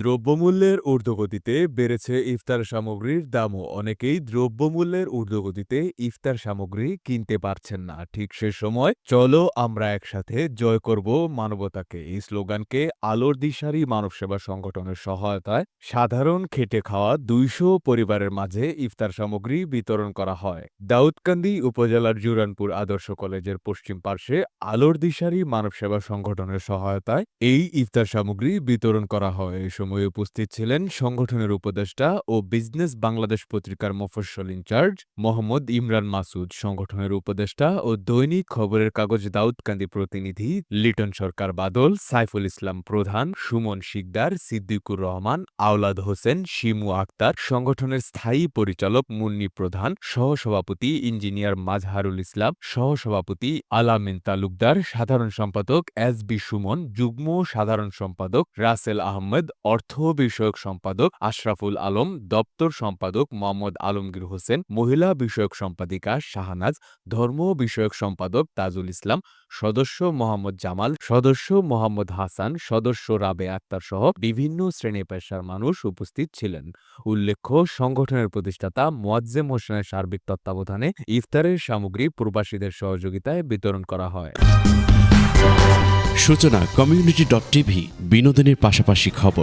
দ্রব্যমূল্যের ঊর্ধ্বগতিতে বেড়েছে ইফতার সামগ্রীর দামও। অনেকেই দ্রব্যমূল্যের ঊর্ধ্বগতিতে ইফতার সামগ্রী কিনতে পারছেন না। ঠিক সে সময়, চলো আমরা একসাথে জয় করব মানবতাকে। এই স্লোগানকে আলোর দিশারি মানব সেবা সংগঠনের সহায়তায় সাধারণ খেটে খাওয়া দুইশো পরিবারের মাঝে ইফতার সামগ্রী বিতরণ করা হয়। দাউদকান্দি উপজেলার জুরানপুর আদর্শ কলেজের পশ্চিম পার্শ্বে আলোর দিশারি মানব সেবা সংগঠনের সহায়তায় এই ইফতার সামগ্রী বিতরণ করা হয়। এ সময় উপস্থিত ছিলেন সংগঠনের উপদেষ্টা ও বিজনেস বাংলাদেশ পত্রিকার মফস্বল ইনচার্জ মোহাম্মদ ইমরান মাসুদ, সংগঠনের উপদেষ্টা ও দৈনিক খবরের কাগজ দাউদকান্দি প্রতিনিধি লিটন সরকার বাদল, সাইফুল ইসলাম প্রধান সুমন শিকদার, সিদ্দিকুর রহমান, আওলাদ হোসেন, শিমু আক্তার, সংগঠনের স্থায়ী পরিচালক মুন্নি প্রধান, সহসভাপতি ইঞ্জিনিয়ার মাজহারুল ইসলাম, সহসভাপতি আলামিন তালুকদার, সাধারণ সম্পাদক এস বি সুমন, যুগ্ম সাধারণ সম্পাদক রাসেল আহমেদ অর্থ বিষয়ক সম্পাদক আশরাফুল আলম, দপ্তর সম্পাদক মোহাম্মদ আলমগীর হোসেন, মহিলা বিষয়ক সম্পাদিকা শাহনাজ, ধর্ম বিষয়ক সম্পাদক তাজুল ইসলাম, সদস্য মোহাম্মদ জামাল, সদস্য মোহাম্মদ হাসান, সদস্য রাবে আক্তার সহ বিভিন্ন শ্রেণি পেশার মানুষ উপস্থিত ছিলেন। উল্লেখ্য, সংগঠনের প্রতিষ্ঠাতা মোয়াজ্জেম হোসেনের সার্বিক তত্ত্বাবধানে ইফতারের সামগ্রী প্রবাসীদের সহযোগিতায় বিতরণ করা হয়। সূচনা কমিউনিটি ডট টিভি বিনোদনের পাশাপাশি খবর।